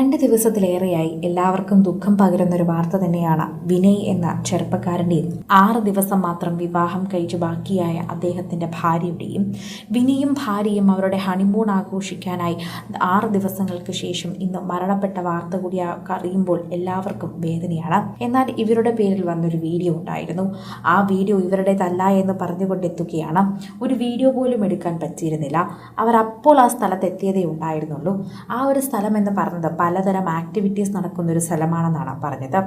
രണ്ട് ദിവസത്തിലേറെയായി എല്ലാവർക്കും ദുഃഖം പകരുന്നൊരു വാർത്ത തന്നെയാണ് വിനയ് എന്ന ചെറുപ്പക്കാരന്റെയും. ആറ് ദിവസം മാത്രം വിവാഹം കഴിച്ച് ബാക്കിയായ അദ്ദേഹത്തിന്റെ ഭാര്യയുടെയും വിനയും ഭാര്യയും അവരുടെ ഹണിമൂൺ ആഘോഷിക്കാനായി ആറ് ദിവസങ്ങൾക്ക് ശേഷം ഇന്ന് മരണപ്പെട്ട വാർത്ത കൂടി അറിയുമ്പോൾ എല്ലാവർക്കും വേദനയാണ്. എന്നാൽ ഇവരുടെ പേരിൽ വന്നൊരു വീഡിയോ ഉണ്ടായിരുന്നു. ആ വീഡിയോ ഇവരുടേതല്ല എന്ന് പറഞ്ഞുകൊണ്ടെത്തുകയാണ്. ഒരു വീഡിയോ പോലും എടുക്കാൻ പറ്റിയിരുന്നില്ല. അവർ അപ്പോൾ ആ സ്ഥലത്ത് എത്തിയതേ ഉണ്ടായിരുന്നുള്ളൂ. ആ ഒരു സ്ഥലം എന്ന് പറഞ്ഞത് പലതരം ആക്ടിവിറ്റീസ് നടക്കുന്ന ഒരു സ്ഥലമാണെന്നാണ് പറഞ്ഞത്.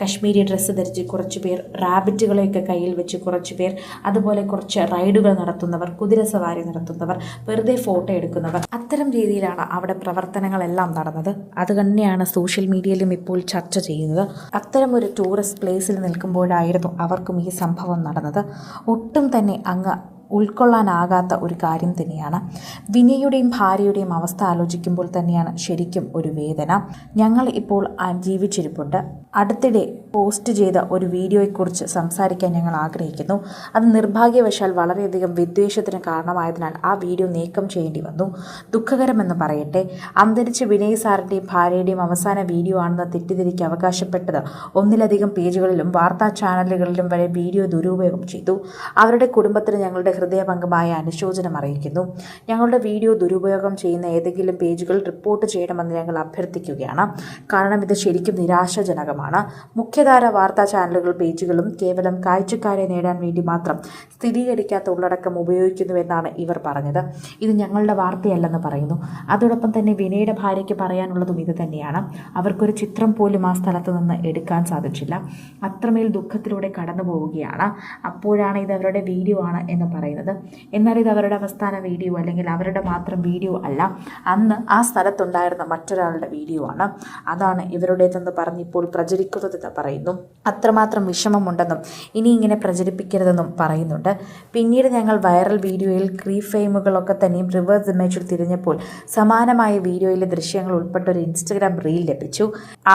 കശ്മീരി ഡ്രസ്സ് ധരിച്ച് കുറച്ച് പേർ റാബിറ്റുകളെയൊക്കെ കയ്യിൽ വെച്ച് കുറച്ച് പേർ അതുപോലെ കുറച്ച് റൈഡുകൾ നടത്തുന്നവർ കുതിര സവാരി നടത്തുന്നവർ വെറുതെ ഫോട്ടോ എടുക്കുന്നവർ. അത്തരം രീതിയിലാണ് അവിടെ പ്രവർത്തനങ്ങളെല്ലാം നടന്നത്. അത് തന്നെയാണ് സോഷ്യൽ മീഡിയയിലും ഇപ്പോൾ ചർച്ച ചെയ്യുന്നത്. അത്തരം ഒരു ടൂറിസ്റ്റ് പ്ലേസിൽ നിൽക്കുമ്പോഴായിരുന്നു അവർക്കും ഈ സംഭവം നടന്നത്. ഒട്ടും തന്നെ അങ്ങ് ഉൾക്കൊള്ളാനാകാത്ത ഒരു കാര്യം തന്നെയാണ്. വിനയുടെയും ഭാര്യയുടെയും അവസ്ഥ ആലോചിക്കുമ്പോൾ തന്നെയാണ് ശരിക്കും ഒരു വേദന. ഞങ്ങൾ ഇപ്പോൾ ജീവിച്ചിരിപ്പുണ്ട്. അടുത്തിടെ പോസ്റ്റ് ചെയ്ത ഒരു വീഡിയോയെക്കുറിച്ച് സംസാരിക്കാൻ ഞങ്ങൾ ആഗ്രഹിക്കുന്നു. അത് നിർഭാഗ്യവശാൽ വളരെയധികം വിദ്വേഷത്തിന് കാരണമായതിനാൽ ആ വീഡിയോ നീക്കം ചെയ്യേണ്ടി വന്നു. ദുഃഖകരമെന്ന് പറയട്ടെ അന്തരിച്ച വിനയ് സാറിന്റെയും ഭാര്യയുടെയും അവസാന വീഡിയോ ആണെന്ന് തെറ്റിദ്ധരിക്ക് അവകാശപ്പെട്ടത് ഒന്നിലധികം പേജുകളിലും വാർത്താ ചാനലുകളിലും വരെ വീഡിയോ ദുരുപയോഗം ചെയ്തു. അവരുടെ കുടുംബത്തിന് ഞങ്ങളുടെ ഹൃദയഭംഗമായ അനുശോചനം അറിയിക്കുന്നു. ഞങ്ങളുടെ വീഡിയോ ദുരുപയോഗം ചെയ്യുന്ന ഏതെങ്കിലും പേജുകൾ റിപ്പോർട്ട് ചെയ്യണമെന്ന് ഞങ്ങൾ അഭ്യർത്ഥിക്കുകയാണ്. കാരണം ഇത് ശരിക്കും നിരാശാജനകമാണ്. മുഖ്യധാര വാർത്താ ചാനലുകൾ പേജുകളും കേവലം കാഴ്ചക്കാരെ നേടാൻ വേണ്ടി മാത്രം സ്ഥിരീകരിക്കാത്ത ഉള്ളടക്കം ഉപയോഗിക്കുന്നുവെന്നാണ് ഇവർ പറഞ്ഞത്. ഇത് ഞങ്ങളുടെ വാർത്തയല്ലെന്ന് പറയുന്നു. അതോടൊപ്പം തന്നെ വിനയുടെ ഭാര്യയ്ക്ക് പറയാനുള്ളതും ഇത് തന്നെയാണ്. അവർക്കൊരു ചിത്രം പോലും ആ സ്ഥലത്ത് നിന്ന് എടുക്കാൻ സാധിച്ചില്ല. അത്രമേൽ ദുഃഖത്തിലൂടെ കടന്നു പോവുകയാണ്. അപ്പോഴാണ് ഇത് അവരുടെ വീഡിയോ ആണ് എന്ന് പറയുന്നത്. എന്നാൽ ഇത് അവരുടെ അവസാന വീഡിയോ അല്ലെങ്കിൽ അവരുടെ മാത്രം വീഡിയോ അല്ല. അന്ന് ആ സ്ഥലത്തുണ്ടായിരുന്ന മറ്റൊരാളുടെ വീഡിയോ ആണ്. അതാണ് ഇവരുടേതെന്ന് പറഞ്ഞ് ഇപ്പോൾ പ്രചരിക്കുന്നതെന്ന് പറയുന്നു. അത്രമാത്രം വിഷമമുണ്ടെന്നും ഇനി ഇങ്ങനെ പ്രചരിപ്പിക്കരുതെന്നും പറയുന്നുണ്ട്. പിന്നീട് ഞങ്ങൾ വൈറൽ വീഡിയോയിൽ ക്രീ ഫെയിമുകളൊക്കെ തന്നെയും റിവേഴ്സ് ഇമേജിൽ തിരിഞ്ഞപ്പോൾ സമാനമായ വീഡിയോയിലെ ദൃശ്യങ്ങൾ ഉൾപ്പെട്ട ഒരു ഇൻസ്റ്റഗ്രാം റീൽ ലഭിച്ചു.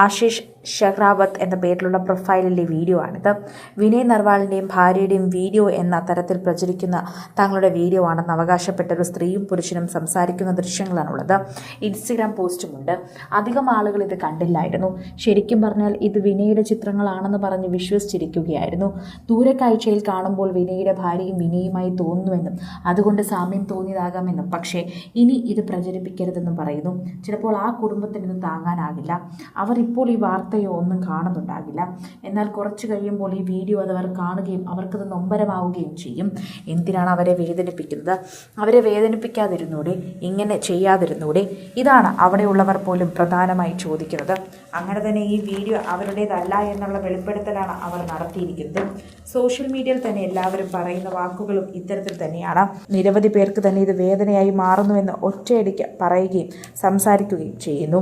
ആശിഷ് ഷഹ്റാവത്ത് എന്ന പേരിലുള്ള പ്രൊഫൈലിലെ വീഡിയോ ആണിത്. വിനയ് നർവാളിന്റെയും ഭാര്യയുടെയും വീഡിയോ എന്ന തരത്തിൽ പ്രചരിക്കുന്ന തങ്ങളുടെ വീഡിയോ ആണെന്ന് അവകാശപ്പെട്ട ഒരു സ്ത്രീയും പുരുഷനും സംസാരിക്കുന്ന ദൃശ്യങ്ങളാണുള്ളത്. ഇൻസ്റ്റഗ്രാം പോസ്റ്റുമുണ്ട്. അധികം ആളുകൾ ഇത് കണ്ടില്ലായിരുന്നു. ശരിക്കും പറഞ്ഞാൽ ഇത് വിനയുടെ ചിത്രങ്ങളാണെന്ന് പറഞ്ഞ് വിശ്വസിച്ചിരിക്കുകയായിരുന്നു. ദൂരക്കാഴ്ചയിൽ കാണുമ്പോൾ വിനയുടെ ഭാര്യയും വിനയുമായി തോന്നുന്നുവെന്നും അതുകൊണ്ട് സാമ്യം തോന്നിയതാകാമെന്നും. പക്ഷേ ഇനി ഇത് പ്രചരിപ്പിക്കരുതെന്നും പറയുന്നു. ചിലപ്പോൾ ആ കുടുംബത്തിന് ഇത് താങ്ങാനാകില്ല. അവർ ഇപ്പോൾ ഈ വാർത്തയോ ഒന്നും കാണുന്നുണ്ടാകില്ല. എന്നാൽ കുറച്ച് കഴിയുമ്പോൾ ഈ വീഡിയോ അത് അവർ കാണുകയും അവർക്കത് നൊമ്പരമാവുകയും ചെയ്യും. എന്തിനാണ് അവരെ വേദനിപ്പിക്കുന്നത്? അവരെ വേദനിപ്പിക്കാതിരുന്നൂടെ ഇങ്ങനെ ചെയ്യാതിരുന്നൂടെ? ഇതാണ് അവിടെയുള്ളവർ പോലും പ്രധാനമായി ചോദിക്കുന്നത്. അങ്ങനെ തന്നെ ഈ വീഡിയോ അവരുടേതല്ല എന്നുള്ള വെളിപ്പെടുത്തലാണ് അവർ നടത്തിയിരിക്കുന്നത്. സോഷ്യൽ മീഡിയയിൽ തന്നെ എല്ലാവരും പറയുന്ന വാക്കുകളും ഇത്തരത്തിൽ തന്നെയാണ്. നിരവധി പേർക്ക് തന്നെ ഇത് വേദനയായി മാറുന്നുവെന്ന് ഒറ്റയടിക്ക് പറയുകയും സംസാരിക്കുകയും ചെയ്യുന്നു.